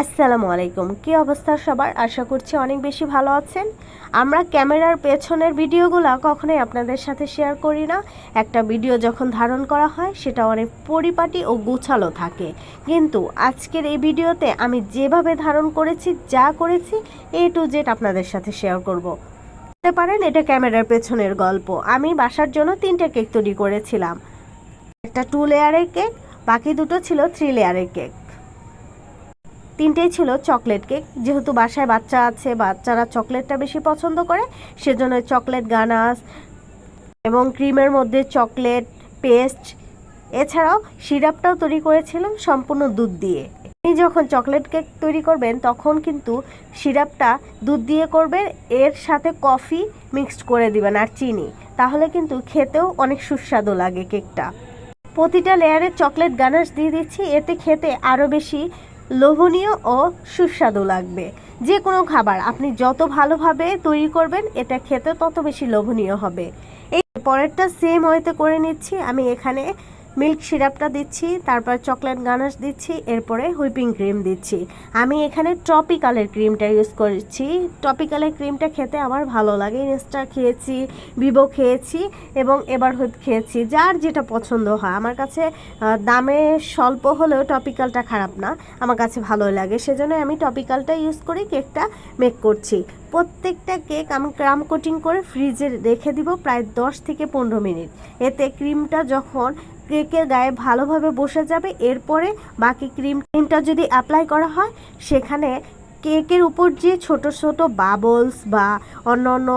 আসসালামু আলাইকুম। কি অবস্থা সবার? আশা করছি অনেক বেশি ভালো আছেন। আমরা ক্যামেরার পেছনের ভিডিওগুলো কখনোই আপনাদের সাথে শেয়ার করি না। একটা ভিডিও যখন ধারণ করা হয়, সেটা অনেক পরিপাটি ও গুছালো থাকে। কিন্তু আজকের এই ভিডিওতে আমি যেভাবে ধারণ করেছি, যা করেছি, এ টু জেড আপনাদের সাথে শেয়ার করব। বলতে পারেন, এটা ক্যামেরার পেছনের গল্প। আমি বাসার জন্য তিনটে কেক তৈরি করেছিলাম। একটা টু লেয়ারের কেক, বাকি দুটো ছিল থ্রি লেয়ারের কেক। তিনটেই ছিল চকলেট কেক। যেহেতু বাসায় বাচ্চা আছে, বাচ্চারা চকলেটটা বেশি পছন্দ করে সেজন্য চকলেট, গানাস এবং ক্রিমের মধ্যে চকলেট, পেস্ট, এছাড়াও সিরাপটাও তৈরি করেছিলাম সম্পূর্ণ দুধ দিয়ে। আপনি যখন চকলেট কেক তৈরি করবেন, তখন কিন্তু সিরাপটা দুধ দিয়ে করবেন, এর সাথে কফি মিক্সড করে দিবেন আর চিনি। তাহলে কিন্তু খেতেও অনেক সুস্বাদু লাগে কেকটা। প্রতিটা লেয়ারে চকলেট গানাশ দিয়ে দিচ্ছি, এতে খেতে আরও বেশি লোভনীয় ও সুস্বাদু লাগবে। যে কোনো খাবার আপনি যত ভালোভাবে তৈরি করবেন, এটা খেতে তত বেশি লোভনীয় হবে। এই পরেরটা সেম ওয়েতে করে নিচ্ছি। আমি এখানে মিল্ক সিরাপটা দিচ্ছি, তারপর চকলেট গানাশ দিচ্ছি, এরপরে হুইপিং ক্রিম দিচ্ছি। আমি এখানে টপিক্যালের ক্রিমটা ইউজ করেছি। টপিক্যালের ক্রিমটা খেতে আমার ভালো লাগে। ইনস্টা খেয়েছি, ভিভো খেয়েছি এবং এবার হুইপ খেয়েছি। যার যেটা পছন্দ হয়। আমার কাছে দামে স্বল্প হলেও টপিক্যালটা খারাপ না। আমার কাছে ভালোই লাগে। সেজন্য আমি টপিক্যালটা ইউজ করে, কেকটা মেক করছি। প্রত্যেকটা কেক আমি ক্রাম কোটিং করে ফ্রিজে রেখে দিব প্রায় দশ থেকে পনেরো মিনিট। এতে ক্রিমটা যখন কেকের গায়ে ভালোভাবে বসে যাবে, এরপরে বাকি ক্রিম ক্রিমটা যদি অ্যাপ্লাই করা হয়, সেখানে কেকের উপর যে ছোট ছোট বাবলস বা অন্য অন্য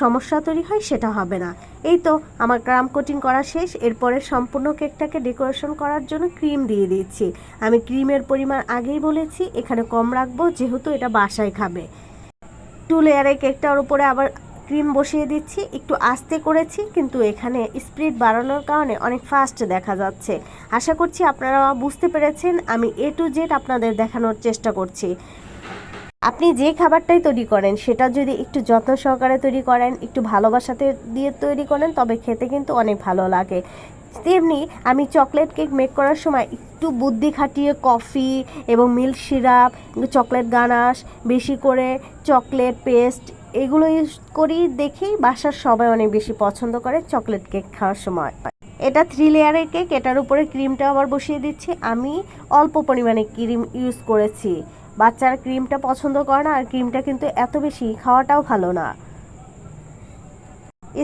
সমস্যা তৈরি হয়, সেটা হবে না। এই তো আমার ক্রাম কোটিং করা শেষ, এরপরে সম্পূর্ণ কেকটাকে ডেকোরেশন করার জন্য ক্রিম দিয়ে দিচ্ছি। আমি ক্রিমের পরিমাণ আগেই বলেছি, এখানে কম রাখব, যেহেতু এটা বাসায় খাবে। টু লেয়ারের কেকটার উপরে আবার ক্রিম বসিয়ে দিচ্ছি, একটু আস্তে করেছি, কিন্তু এখানে স্পিড বাড়ানোর কারণে অনেক ফাস্ট দেখা যাচ্ছে। আশা করছি আপনারা বুঝতে পেরেছেন, আমি এ টু জেড আপনাদের দেখানোর চেষ্টা করছি। আপনি যে খাবারটাই তৈরি করেন, সেটা যদি একটু যত্ন সহকারে তৈরি করেন, একটু ভালোবাসাতে দিয়ে তৈরি করেন, তবে খেতে কিন্তু অনেক ভালো লাগে। তেমনি আমি চকলেট কেক মেক করার সময় একটু বুদ্ধি খাটিয়ে কফি এবং মিল্ক সিরাপ, চকলেট গানাশ, বেশি করে চকলেট পেস্ট এগুলো ইউজ করি দেখেই বাসার সবাই অনেক বেশি পছন্দ করে চকলেট কেক খাওয়ার সময়। এটা থ্রি লেয়ারের কেক এটার উপরে ক্রিমটা আবার বসিয়ে দিচ্ছি। আমি অল্প পরিমাণে ক্রিম ইউজ করেছি। বাচ্চারা ক্রিমটা পছন্দ করে না, আর ক্রিমটা কিন্তু এত বেশি খাওয়াটাও ভালো না।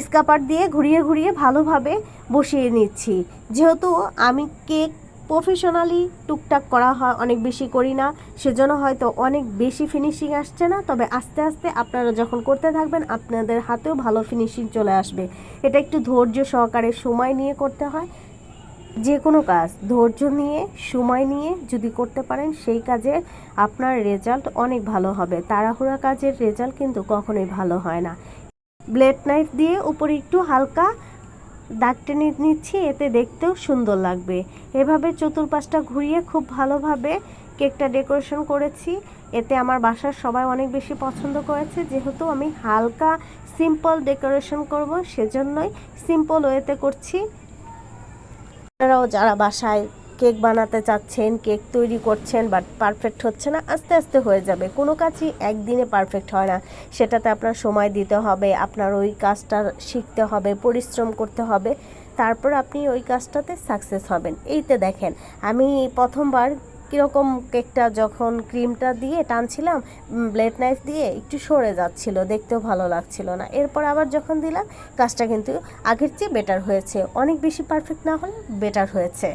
স্কাপার দিয়ে ঘুরিয়ে ঘুরিয়ে ভালোভাবে বসিয়ে নিচ্ছি। যেহেতু আমি কেক প্রফেশনালি টুকটাক করা হয়, অনেক বেশি করি না। সেজন্য হয়তো অনেক বেশি ফিনিশিং আসছে না, তবে আস্তে আস্তে আপনারা যখন করতে থাকবেন, আপনাদের হাতেও ভালো ফিনিশিং চলে আসবে। এটা একটু ধৈর্য সহকারে সময় নিয়ে করতে হয়। যে কোনো কাজ, ধৈর্য নিয়ে, সময় নিয়ে যদি করতে পারেন, সেই কাজে আপনার রেজাল্ট অনেক ভালো হবে। তাড়াহুড়া কাজের রেজাল্ট কিন্তু কখনোই ভালো হয় না। ব্লেড নাইফ দিয়ে উপরে একটু হালকা দাগ টেনে নিচ্ছি, এতে দেখতেও সুন্দর লাগবে। এভাবে চতুর্পাশটা ঘুরিয়ে খুব ভালোভাবে কেকটা ডেকোরেশন করেছি। এতে আমার বাসার সবাই অনেক বেশি পছন্দ করেছে। যেহেতু আমি হালকা সিম্পল ডেকোরেশন করব, সেজন্যই সিম্পল ওয়েতে করছি। আপনারাও যারা বাসায় কেক বানাতে চাচ্ছেন, কেক তৈরি করছেন বাট পারফেক্ট হচ্ছে না, আস্তে আস্তে হয়ে যাবে। কোনো কাজই একদিনে পারফেক্ট হয় না। সেটাতে আপনার সময় দিতে হবে, আপনার ওই কাজটা শিখতে হবে, পরিশ্রম করতে হবে, তারপর আপনি ওই কাজটাতে সাকসেস হবেন। এইতে দেখেন, আমি প্রথমবার কীরকম কেকটা যখন ক্রিমটা দিয়ে টানছিলাম ব্লেড নাইফ দিয়ে একটু সরে যাচ্ছিল, দেখতেও ভালো লাগছিল না। এরপর আবার যখন দিলাম, কাজটা কিন্তু আগের চেয়ে বেটার হয়েছে। অনেক বেশি পারফেক্ট না হলে বেটার হয়েছে।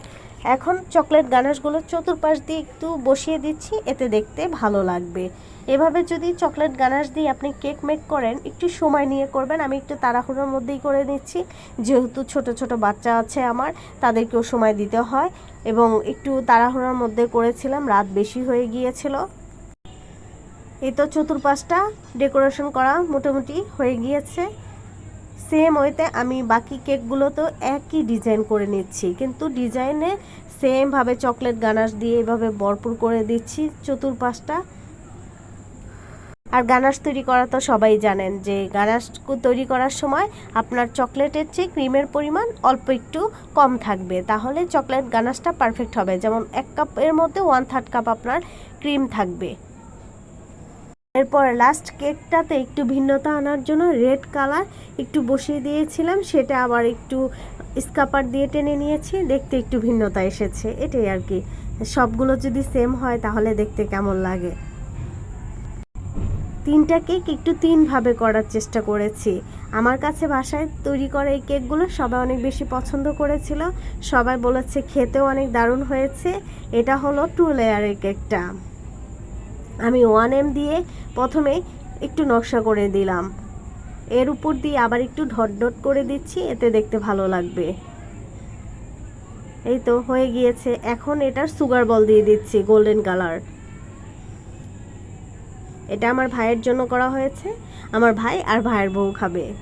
এখন চকলেট গানাশগুলো চতুর্পাশ দিয়ে একটু বসিয়ে দিচ্ছি, এতে দেখতে ভালো লাগবে। এভাবে যদি চকলেট গানাশ দিয়ে আপনি কেক মেক করেন, একটু সময় নিয়ে করবেন, আমি একটু তাড়াহুড়োর মধ্যেই করে নিচ্ছি। যেহেতু ছোট ছোট বাচ্চা আছে আমার, তাদেরকেও সময় দিতে হয়। এবং একটু তাড়াহুড়োর মধ্যে করেছিলাম, রাত বেশি হয়ে গিয়েছিল। এই তো চতুর্পাশটা ডেকোরেশন করা মোটামুটি হয়ে গিয়েছে। সেম ওয়েতে আমি বাকি কেকগুলোতেও একই ডিজাইন করে নিচ্ছি। কিন্তু ডিজাইনে সেমভাবে চকলেট গানাশ দিয়ে এভাবে ভরপুর করে দিচ্ছি চতুর্পাশটা। আর গানাশ তৈরি করা তো সবাই জানেন যে গানাশ তৈরি করার সময় আপনার চকলেটের চেয়ে ক্রিমের পরিমাণ অল্প একটু কম থাকবে। তাহলে চকলেট গানাশটা পারফেক্ট হবে। যেমন এক কাপের মধ্যে ওয়ান থার্ড কাপ আপনার ক্রিম থাকবে। এরপর লাস্ট কেকটাতে একটু ভিন্নতা আনার জন্য রেড কালার একটু বসিয়ে দিয়েছিলাম, সেটা আবার একটু স্কাপার দিয়ে টেনে নিয়েছি, দেখতে একটু ভিন্নতা এসেছে, এটাই আর কি। সবগুলো যদি সেম হয়, তাহলে দেখতে কেমন লাগে? তিনটা কেক একটু তিনভাবে করার চেষ্টা করেছি। আমার কাছে বাসায় তৈরি করা এই কেকগুলো সবাই অনেক বেশি পছন্দ করেছিল, সবাই বলেছে খেতেও অনেক দারুণ হয়েছে। এটা হলো টু লেয়ারের কেকটা আমি ওয়ান এম দিয়ে প্রথমে একটু নকশা করে দিলাম। এর উপর দিয়ে আবার একটু ঢট ঢট করে দিচ্ছি, এতে দেখতে ভালো লাগবে। এই তো হয়ে গিয়েছে। এখন এটার সুগার বল দিয়ে দিচ্ছি গোল্ডেন কালার এটা আমার ভাইয়ের জন্য করা হয়েছে। আমার ভাই আর ভাইয়ের বউ খাবে।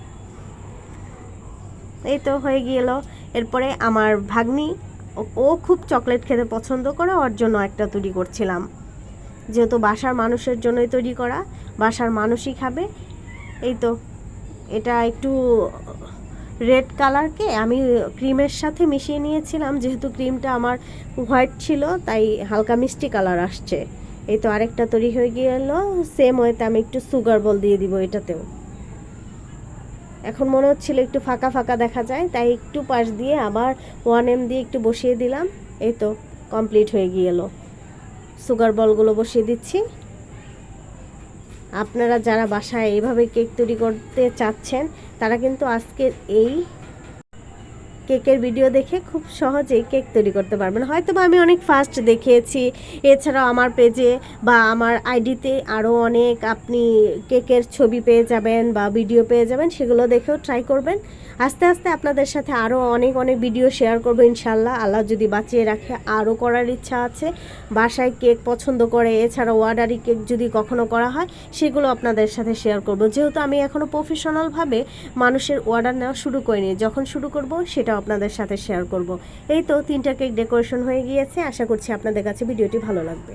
এই তো হয়ে গেল এরপরে আমার ভাগ্নি, ও- ও খুব চকলেট খেতে পছন্দ করে, ওর জন্য একটা তৈরি করছিলাম। যেহেতু বাসার মানুষের জন্যই তৈরি করা, বাসার মানুষই খাবে। এই তো, এটা একটু রেড কালারকে আমি ক্রিমের সাথে মিশিয়ে নিয়েছিলাম, যেহেতু ক্রিমটা আমার হোয়াইট ছিল, তাই হালকা মিষ্টি কালার আসছে। এই তো আরেকটা তৈরি হয়ে গেল সেম ওয়েতে আমি একটু সুগার বল দিয়ে দিব এটাতেও। এখন মনে হচ্ছিল একটু ফাঁকা ফাঁকা দেখা যায়, তাই একটু পাশ দিয়ে আবার ওয়ান এম দিয়ে একটু বসিয়ে দিলাম, এই তো কমপ্লিট হয়ে গেল। সুগার বলগুলো বসিয়ে দিচ্ছি। আপনারা যারা বাসায় এইভাবে কেক তৈরি করতে চাচ্ছেন, তারা কিন্তু আজকের এই কেকের ভিডিও দেখে খুব সহজেই কেক তৈরি করতে পারবেন। হয়তো বা আমি অনেক ফাস্ট দেখিয়েছি। এছাড়াও আমার পেজে বা আমার আইডিতে আরও অনেক আপনি কেকের ছবি পেয়ে যাবেন বা ভিডিও পেয়ে যাবেন, সেগুলো দেখেও ট্রাই করবেন। আস্তে আস্তে আপনাদের সাথে আরও অনেক অনেক ভিডিও শেয়ার করব ইনশাল্লাহ আল্লাহ যদি বাঁচিয়ে রাখে আরও করার ইচ্ছা আছে। বাসায় কেক পছন্দ করে এছাড়া অর্ডারি কেক যদি কখনো করা হয়, সেগুলো আপনাদের সাথে শেয়ার করব। যেহেতু আমি এখনও প্রফেশনালভাবে মানুষের অর্ডার নেওয়া শুরু করিনি, যখন শুরু করব সেটাও আপনাদের সাথে শেয়ার করব। এই তো তিনটা কেক ডেকোরেশন হয়ে গিয়েছে। আশা করছি আপনাদের কাছে ভিডিওটি ভালো লাগবে।